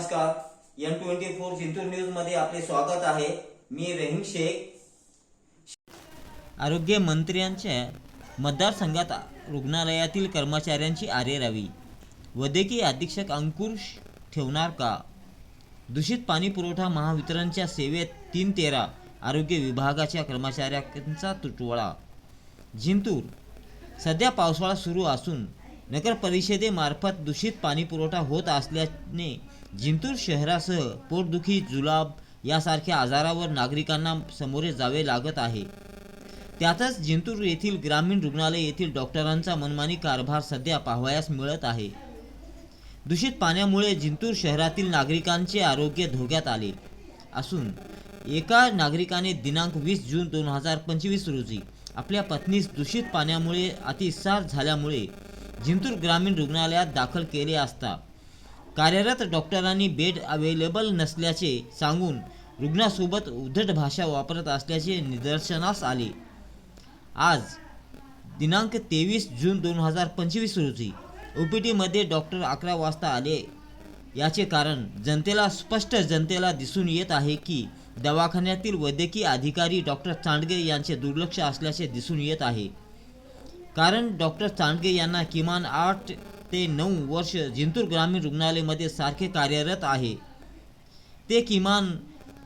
नमस्कार. M twenty four Jintur न्यूजमध्ये आपले स्वागत आहे. मी रहीम शेख. आरोग्य मंत्र्यांच्या मतदारसंघात रुग्णालयातील कर्मचाऱ्यांची आरेरावी. वैद्यकीय अधीक्षक अंकुश ठेवणार का? दूषित पाणी पुरवठा महावितरणच्या सेवेत तीन तेरा आरोग्य विभागाच्या कर्मचाऱ्यांचा तुटवडा. जिंतूर. सध्या पावसाळा सुरू असून नगर परिषदेमार्फत दूषित पाणी पुरवठा होत असल्याने जिंतूर शहरासह पोटदुखी जुलाब यासारख्या आजारावर नागरिकांना सामोरे जावे लागत आहे. त्यातच जिंतूर येथील ग्रामीण रुग्णालय येथील डॉक्टरांचा मनमानी कारभार सध्या पाहावयास मिळत आहे. दूषित पाण्यामुळे जिंतूर शहरातील नागरिकांचे आरोग्य धोक्यात आले. असून एका नागरिकाने दिनांक वीस जून दोन हजार पंचवीस रोजी आपल्या पत्नीस दूषित पाण्यामुळे अतिसार झाल्यामुळे जिंतूर ग्रामीण रुग्णालयात दाखल केले असता कार्यरत डॉक्टरांनी बेड अवेलेबल नसल्याचे सांगून रुग्णासोबत उद्धट भाषा वापरत असल्याचे निदर्शनास आले. आज दिनांक तेवीस जून दोन हजार पंचवीस रोजी ओ पी टीमध्ये डॉक्टर अकरा वाजता आले. याचे कारण जनतेला स्पष्ट जनतेला दिसून येत आहे की दवाखान्यातील वैद्यकीय अधिकारी डॉक्टर चांडगे यांचे दुर्लक्ष असल्याचे दिसून येत आहे. कारण डॉक्टर चांडगे यांना किमान आठ ते नऊ वर्ष जिंतूर ग्रामीण रुग्णालयामध्ये सारखे कार्यरत आहे. ते किमान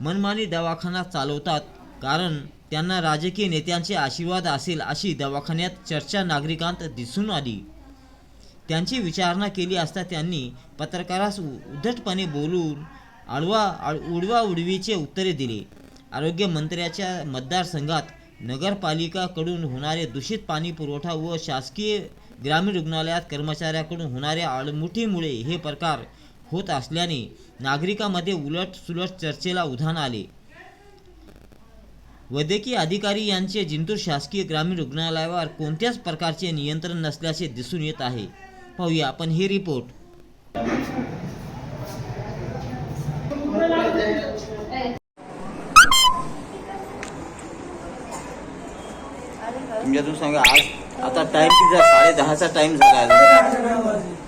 मनमानी दवाखाना चालवतात कारण त्यांना राजकीय नेत्यांचे आशीर्वाद असेल अशी दवाखान्यात चर्चा नागरिकांत दिसून आली. त्यांची विचारणा केली असता त्यांनी पत्रकारास उद्धटपणे बोलून आडवा उडवा उडवीचे उत्तरे दिले. आरोग्यमंत्र्याच्या मतदारसंघात नगरपालिकाकडून होणारे दूषित पाणी पुरवठा व शासकीय ग्रामीण रुग्णालयात कर्मचाऱ्याकडून होणाऱ्या आळमुठीमुळे हे प्रकार होत असल्याने नागरिकांमध्ये उलट सुलट चर्चेला उधाण आले. वैद्यकीय अधिकारी यांचे जिंतूर शासकीय ग्रामीण रुग्णालयावर कोणत्याच प्रकारचे नियंत्रण नसल्याचे दिसून येत आहे. पाहूया आपण हे रिपोर्ट तुमच्यातून सांगा आज आता टाइम किती झाला? साडे दहाचा टाइम झाला.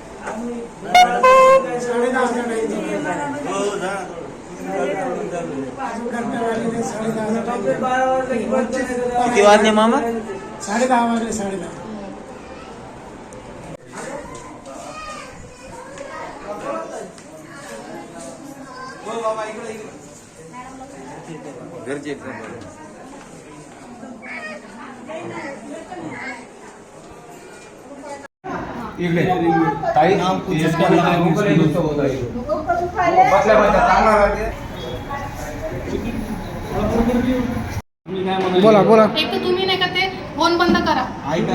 किती वाजले मामा? साडे दहा वाजले साडे दहा घरचे इकडे ताई तेच कोणीतरी मुस्लिम नुसतं होत आहे. बसल्या बसल्या चांगला राहते. बोला बोला. एक तर तुम्ही नाही का ते फोन बंद करा.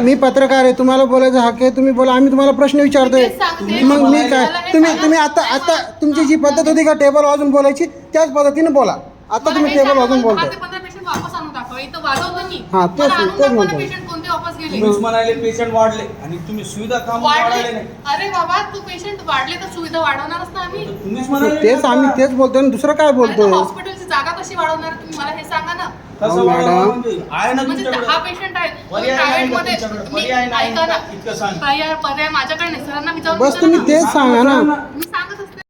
मी पत्रकार आहे तुम्हाला बोलायचं हक्क आहे तुम्ही बोला. आम्ही तुम्हाला प्रश्न विचारतोय तेच सांगते. मग मी काय? तुम्ही. तुम्ही आता आता तुमची जी पद्धत होती का टेबल वाजून बोलायची त्याच पद्धतीने बोला. आता तुम्ही हे टेबल वाजून बोलताय दहा ते पंधरा पेशंट वापस आणून दाखवा इथं वाजवतो मी हा, तेच- मला आणून तेच दाखवा ना म्हणतोय. कोणते वापस गेले? तुम्हीच म्हणाले पेशंट वाढले. आणि तुम्ही सुविधा काम वाढले? नाही? अरे बाबा तू पेशंट वाढले तर सुविधा वाढवणारच ना आम्ही. तुम्हीच म्हणाले तेच आम्ही तेच बोलतोय आणि दुसरं काय बोलतोय? हॉस्पिटलची जागा कशी वाढवणार? तुम्ही मला हे सांगा ना. कसं हो. म्हणजे? आहे ना म्हणजे तुमच्याकडे. दहा पेशंट आहेत. पर्याय आहे प्रायव्हेट का मध्ये तुमच्याकडे? मी पर्याय नाही ऐका ना. इतकं सांग. पर्याय पर्याय माझ्याकडे नाही. सरांना विचारून बस विचारा तुम्ही ना. तेच सांगा ना. मी